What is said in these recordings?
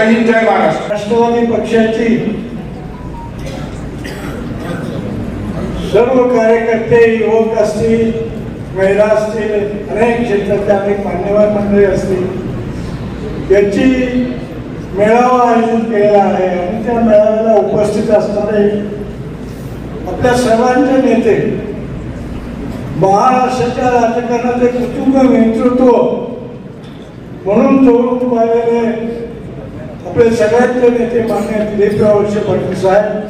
हिंद जय महाराष्ट्र. राष्ट्रवादी पक्षाची सर्व कार्यकर्ते युवक असतील महिला असतील अनेक क्षेत्रातले अनेक मान्यवर मंडळी असतील याची मेळावा आयोजित केलेला आहे आणि त्या मेळाव्याला उपस्थित असणारे आपल्या सर्वांचे नेते महाराष्ट्राच्या राजकारणाचे कुटुंब नेतृत्व म्हणून जोडून पाहिलेले आपले सगळ्यांचे नेते मान्य दिलीपराव वळसे पाटील साहेब.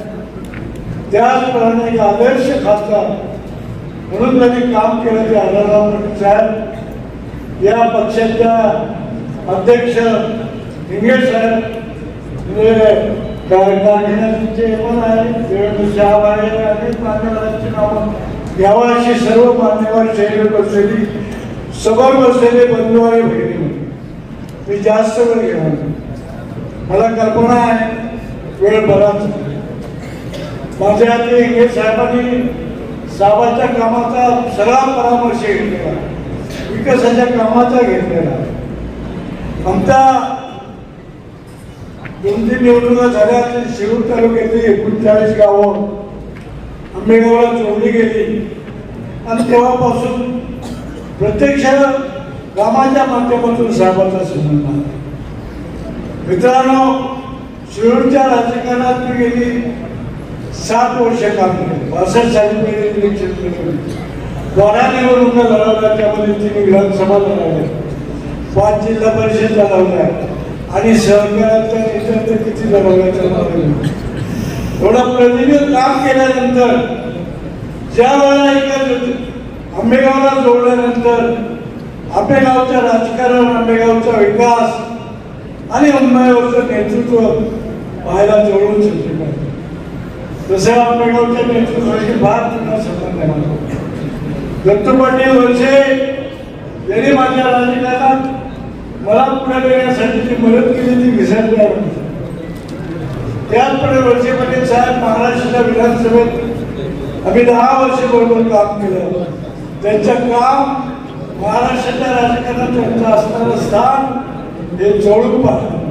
त्याचप्रमाणे एक आदर्श खासदार म्हणून त्यांनी काम केलं ते आढळराव पाटील साहेब. या पक्षाच्या अध्यक्ष हिंगे साहेब हे का- कारखान्याचे पण आहे देवेंद्र शाह आहे अनेक मान्यवरांची नावं घ्यावं अशी सर्व मान्यवर शैली बसलेली सभा बसलेले बंधू आणि बहिणी मी जास्त वेळ घेणार मला कल्पना आहे वेळ बराच माझ्या आधी हे साहेबांनी साहेबांच्या कामाचा सगळा परामर्श घेतलेला विकासाच्या कामाचा घेतलेला. आमच्या दोन तीन निवडणुका झाल्या शिरूर तालुक्यातली एकोणचाळीस गावं आंबेगावला जोडली गेली. आणि तेव्हापासून प्रत्यक्ष कामाच्या माध्यमातून साहेबांचा संबंध आहे मित्रांनो शिरूरच्या राजकारणात मी गेली सात वर्ष काम केले बासष्ट साली मी इलेक्शन केले बारा निवडणुका लढवल्या त्यामध्ये तिने विधानसभा लढवल्या. पाच जिल्हा परिषद लढवल्या. आणि सहकाराच्या नेत्यांचं किती लढवल्याचं थोडं प्रतिनिधी काम केल्यानंतर ज्या वेळेला एका आंबेगावला जोडल्यानंतर आंबेगावच्या राजकारण आंबेगावचा विकास आणि उन्मायावरचं नेतृत्व पाहायला जवळून शकले पाहिजे तसं आंबेडकरच्या नेतृत्वाची फार त्यांना संबंध आहे माझा. दत्तू पाटील वर्षे यांनी माझ्या राजकारणात मला पुढे नेण्यासाठी जी मदत केली ती विसरली आहे. त्याचप्रमाणे वर्षे पाटील साहेब महाराष्ट्राच्या विधानसभेत आम्ही दहा वर्ष बरोबर काम केलं. त्यांचं काम महाराष्ट्राच्या राजकारणात त्यांचं असणारं स्थान हे जवळपास पाहतं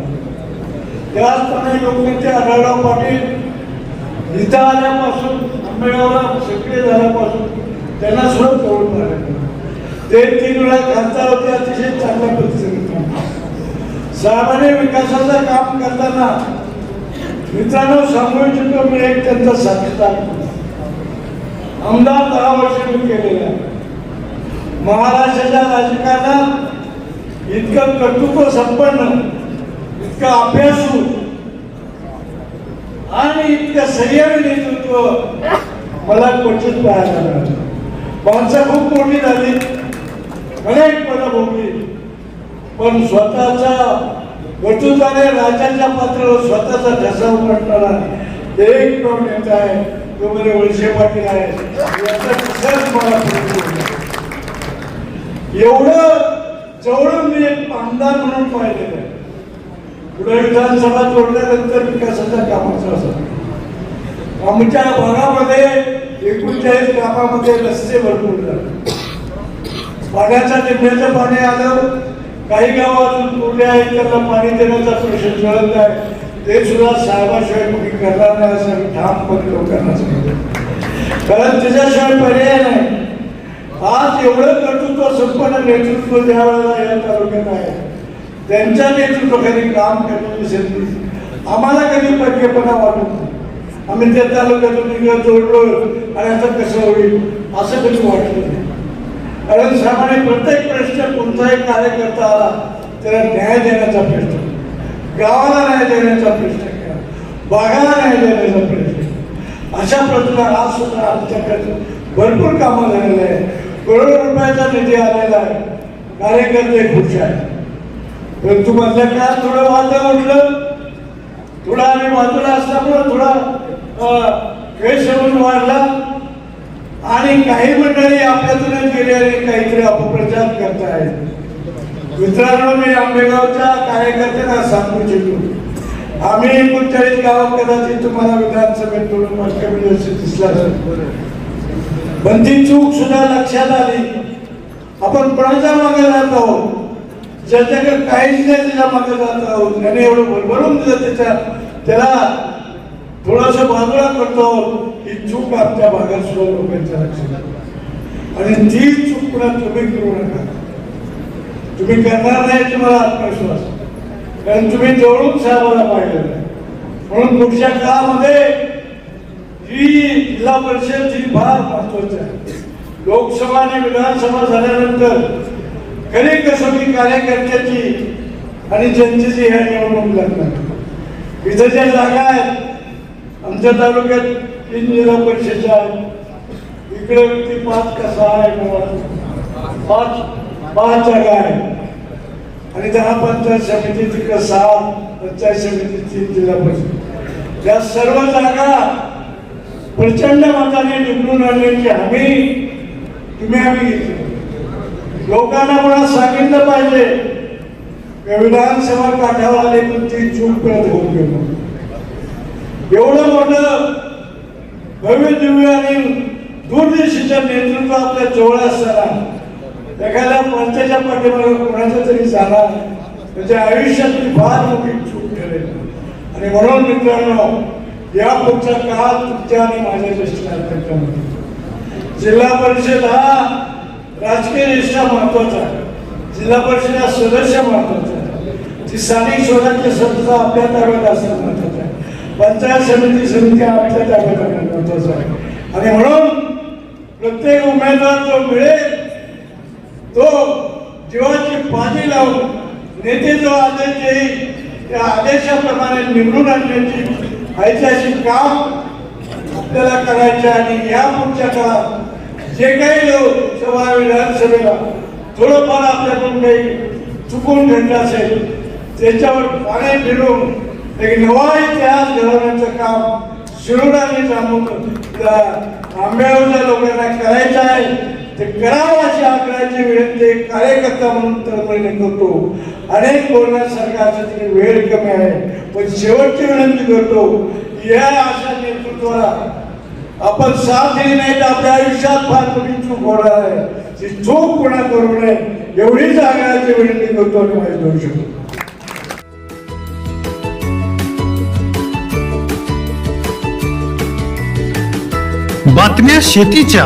त्याचप्रमाणे लोकनेते आढळराव पाटील इथं आल्यापासून आंबेगावला सक्रिय झाल्यापासून त्यांना सुद्धा जवळून पाहिलं ते तीन वेळा खासदार होते अतिशय चांगल्या पद्धतीने. सामान्य विकासाचं काम करताना मित्रांनो सांगू इच्छितो मी एक त्यांचा साक्षीदार आमदार दहा वर्ष मी केलेला महाराष्ट्राच्या राजकारणात इतकं कर्तृत्व संपन्न इतका अभ्यासू आणि इतकं संयमी नेतृत्व मला क्वचित पाहायला मिळालं. माणसं खूप मोठी झाली अनेक पदं भोगली पण स्वतःचा कर्तृत्वाने राजाच्या पात्रावर स्वतःचा ठसा उमटणारा एक तो नेता आहे तो म्हणजे वळसे पाटील आहे. याचा मला एवढं जवळून मी एक आमदार म्हणून पाहिलेलं आहे पुढे विधानसभा जोडल्यानंतर विकासाच्या कामाचं असं. आमच्या भागामध्ये एकोणचाळीस गावामध्ये रस्ते भरपूर झाले. पाण्याचं निम्म्याचं पाणी आलं काही गावात अजून आहेत त्यांना पाणी देण्याचा प्रश्न मिळत नाही. ते सुद्धा साहेबाशिवाय कुठे करणार नाही असं ठामपणे लोकांना सांगितलं कारण त्याच्याशिवाय पर्याय नाही. आज एवढं कर्तृत्व संपन्न नेतृत्व ज्या वेळेला या तालुक्यात आहे. त्यांच्या नेतृत्वाखाली काम करण्याची संधी आम्हाला कधी परकेपणा वाटत नाही. आम्ही त्या तालुक्यातून निघत जोडलो आणि आता कसं होईल असं कधी वाटलं नाही. कारण सामान्य प्रत्येक प्रश्न कोणताही कार्यकर्ता आला त्याला न्याय देण्याचा प्रश्न. गावाला न्याय देण्याचा प्रश्न. केला बागाला न्याय देण्याचा प्रश्न. अशा प्रश्न आज सुद्धा आमच्याकडे भरपूर कामं झालेलं आहे करोड रुपयाचा निधी आलेला आहे. कार्यकर्ते खुश आहेत. परंतु मधल्या काळात थोडं वादळ म्हटलं? थोडा आम्ही बाजूला असल्यामुळं थोडा अं, होऊन वाढला. आणि काही मंडळी आपल्यातूनच गेले आणि काहीतरी अपप्रचार करतायत. मित्रांनो मी आंबेगावच्या कार्यकर्त्यांना सांगू इच्छितो. आम्ही एकोणचाळीस गावात कदाचित तुम्हाला विधानसभेत थोडं दिसला असेल. पण ती चूक सुद्धा लक्षात आली. आपण कोणाच्या मागे जात आहोत? ज्याच्याकडे काहीच नाही त्याच्यामागे जात आहोत. त्याने एवढं भरभरून दिलं त्याच्या त्याला थोडस बाजूला करतो ही चूक आमच्या भागात सुद्धा लोकांच्या लक्षात आली. आणि ती चूक पुन्हा तुम्ही करू नका. तुम्ही करणार नाही याची मला आत्मविश्वास. कारण तुम्ही जवळून साहेबांना पाहिलं. आहे म्हणून पुढच्या काळामध्ये ही जिल्हा परिषद ही फार महत्वाची आहे. लोकसभा आणि विधानसभा झाल्यानंतर खरी कसोटी कार्यकर्त्याची आणि जनतेची ह्या निवडणूक लागणार. इथं ज्या जागा आहेत आमच्या तालुक्यात तीन जिल्हा परिषदेच्या आहेत. इकडे व्यक्ती पाच कसा आहे पाच पाच जागा आहे आणि दहा पंचायत समिती तिकडे सहा पंचायत समिती तीन जिल्हा परिषद. या सर्व जागा प्रचंड मताने निवडून आणण्याची हमी तुम्ही आम्ही घेतली. लोकांना मला सांगितलं पाहिजे विधानसभा काठावर आले पण ती चूक करत होऊन गेलो एवढं मोठं भव्य दिव्य आणि दूरदर्शीचं नेतृत्व आपल्या जवळ असताना एखाद्या पंचाच्या पाठीमागे कोणाचा तरी झाला त्याच्या आयुष्यातली फार मोठी चूक ठरेल. आणि म्हणून मित्रांनो या पुढचा काळ तुमच्या आणि माझ्या दृष्टीने जिल्हा परिषद हा राजकीय निष्ठा महत्त्वाचा आहे. जिल्हा परिषद हा सदस्य महत्त्वाचा ती स्थानिक स्वराज्य संस्था आपल्या ताब्यात असणं महत्वाचं आहे. पंचायत समिती समिती आपल्या ताब्यात असणं महत्वाचं आहे. आणि म्हणून प्रत्येक उमेदवार जो मिळेल तो जीवाची पाणी लावून नेते जो आदेश देईल त्या आदेशाप्रमाणे निवडून आणण्याची ऐतिहासिक काम आपल्याला करायचं आणि या पुढच्या काळात जे काही लोक सभा विधानसभेला थोडंफार आपल्याकडून काही चुकून घडलं असेल त्याच्यावर पाणी फिरून एक नवा इतिहास घडवण्याचं काम शिरोडाने आणि जांभूकर आंबेगावच्या लोकांना करायचं आहे. ते करावं अशी आग्रहाची विनंती कार्यकर्ता म्हणून तळमळीने करतो. अनेक बोलण्यासारखं सरकारच्या तिकडे वेळ कमी आहे. पण शेवटची विनंती करतो या अशा नेतृत्वाला आपण साथ दिली नाही तर आपल्या आयुष्यात फार मोठी चूक होणार आहे. ती चूक कोणा करू नये एवढीच आग्रहाची विनंती करतो आणि माझी देऊ शकतो. बातम्या शेतीच्या.